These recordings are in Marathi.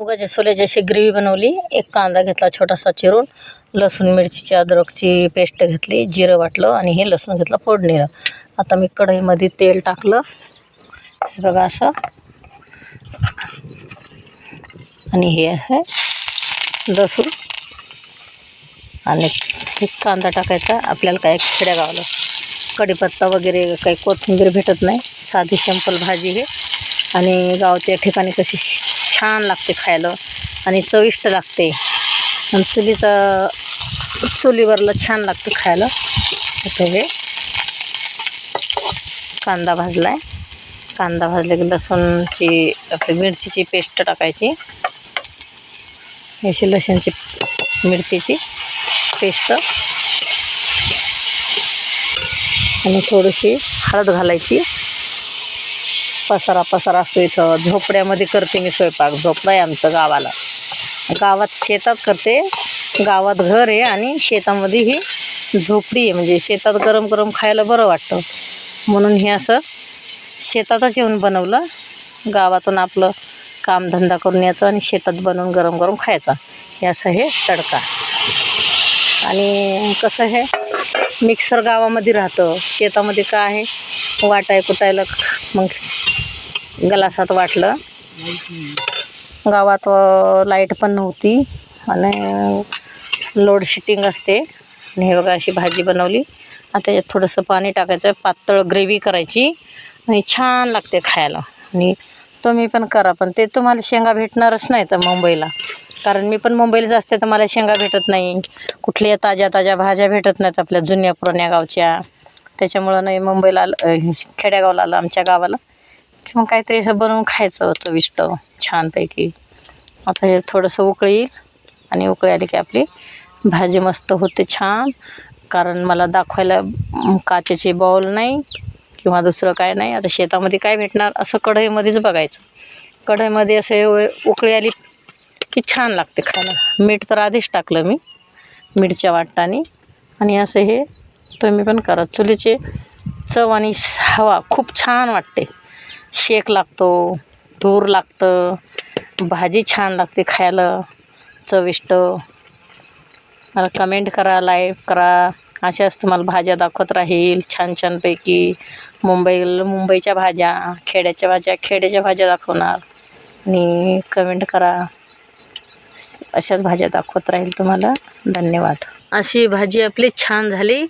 मुगाच्या सोल्याची अशी ग्रेव्ही बनवली. एक कांदा घेतला छोटासा चिरून. लसूण मिरचीची अद्रकची पेस्ट घेतली जिरं वाटलं आणि हे लसूण घेतलं फोडणीला. आता मी कढईमध्ये तेल टाकलं. हे बघा असं. आणि हे आहे लसूण. आणि हे कांदा टाकायचा. आपल्याला काय खेड्यागावाला कढीपत्ता वगैरे काही कोथिंबीर भेटत नाही. साधी सिंपल भाजी हे. आणि गावच्या ठिकाणी कशी छान लागते खायला आणि चविष्ट लागते. आणि चुलीचा चुलीवरलं छान लागतं खायला. आता हे. कांदा भाजला आहे कांदा भाजला की लसूणची आपली मिरचीची पेस्ट टाकायची. अशी लसूणची मिरचीची पेस्ट. आणि थोडीशी हळद घालायची. पसारा पसारा असतो इथं. झोपड्यामध्ये करते मी स्वयंपाक. झोपडा आहे आमचं गावाला. गावात शेतात करते. गावात घर आहे आणि शेतामध्ये ही झोपडी आहे. म्हणजे शेतात गरम गरम खायला बरं वाटतं. म्हणून हे असं शेतातच येऊन बनवलं. गावातून आपलं कामधंदा करून यायचं आणि शेतात बनवून गरम गरम खायचं. हे असं हे तडका. आणि कसं हे? मिक्सर गावामध्ये राहतं. शेतामध्ये काय आहे? वाटाय कुटायला मग गलासात वाटलं. गावात लाइट पण नव्हती आणि लोड शिटिंग असते. आणि हे बघा अशी भाजी बनवली. आता त्याच्यात थोडंसं पाणी टाकायचं पातळ ग्रेव्ही करायची. आणि छान लागते खायला. आणि तुम्ही पण करा पण ते तुम्हाला शेंगा भेटणारच नाही तर मुंबईला. कारण मी पण मुंबईलाच असते तर मला शेंगा भेटत नाही. कुठल्या ताज्या ताज्या भाज्या भेटत नाहीत आपल्या जुन्या पुराण्या गावच्या. त्याच्यामुळं नाही मुंबईला आलं खेड्यागावला आलं आमच्या गावाला. की मग काहीतरी असं बनवून खायचं चविष्ट छानपैकी. आता हे थोडंसं उकळी येईल आणि उकळी आली की आपली भाजी मस्त होते छान. कारण मला दाखवायला काचेचे बॉल नाही किंवा दुसरं काय नाही. आता शेतामध्ये काय भेटणार? असं कढईमध्येच बघायचं. कढईमध्ये असे उकळी आली की छान लागते खायला. मीठ तर आधीच टाकलं मी मिरच्या वाटतानी आणि असं हे तुम्ही पण करा. चुलीचे चव आणि हवा खूप छान वाटते. शेक लागतो धूर लागतं भाजी छान लागते खायला चविष्ट. मला कमेंट करा लाईक करा. अशाच तुम्हाला भाज्या दाखवत राहील छान छानपैकी मुंबई मुंबईच्या भाज्या खेड्याच्या भाज्या खेड्याच्या भाज्या दाखवणार. आणि कमेंट करा. अशाच भाज्या दाखवत राहील तुम्हाला. धन्यवाद. अशी भाजी आपली छान झाली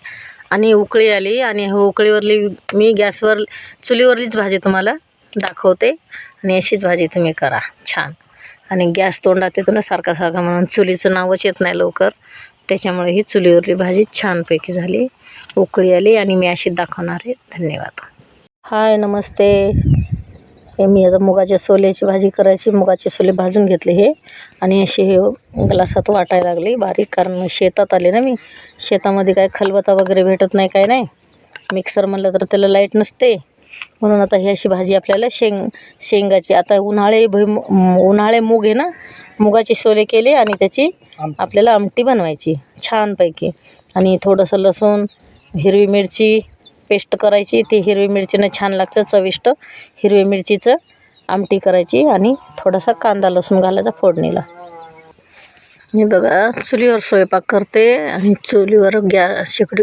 आणि उकळी आली. आणि हो, उकळीवरली मी गॅसवर चुलीवरलीच भाजी तुम्हाला दाखवते आणि अशीच भाजी तुम्ही करा. छान. आणि गॅस तोंडात येतो ना सारखा सारखा म्हणून चुलीचं नावच येत नाही लवकर. त्याच्यामुळे ही चुलीवरली भाजी छानपैकी झाली. उकळी आली आणि मी अशी दाखवणार आहे. धन्यवाद. हाय नमस्ते. हे मी आता मुगाच्या सोल्याची भाजी करायची. मुगाचे सोले भाजून घेतले हे. आणि असे हे ग्लासात वाटायला लागले. बारीक कारण शेतात आले ना मी. शेतामध्ये काय खलबता वगैरे भेटत नाही काय नाही. मिक्सर म्हणलं तर त्याला लाइट नसते. म्हणून आता ही अशी भाजी आपल्याला शेंग शेंगाची. आता उन्हाळे भुई उन्हाळे मूग आहे ना मुगाचे सोले केले आणि त्याची आपल्याला आमटी बनवायची छानपैकी. आणि थोडंसं लसूण हिरवी मिरची पेस्ट करायची. ती हिरवी मिरचीनं छान लागतं चविष्ट. हिरवी मिरचीचं आमटी करायची आणि थोडासा कांदा लसूण घालायचा फोडणीला. मी बघा चुलीवर स्वयंपाक करते आणि चुलीवर गॅस शेकडी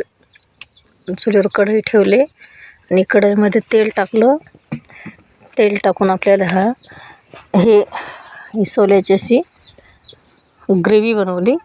चुलीवर कढई ठेवले. आणि कढईमध्ये तेल टाकलं. तेल टाकून आपल्याला हा हे ही सोल्याची अशी ग्रेव्ही बनवली.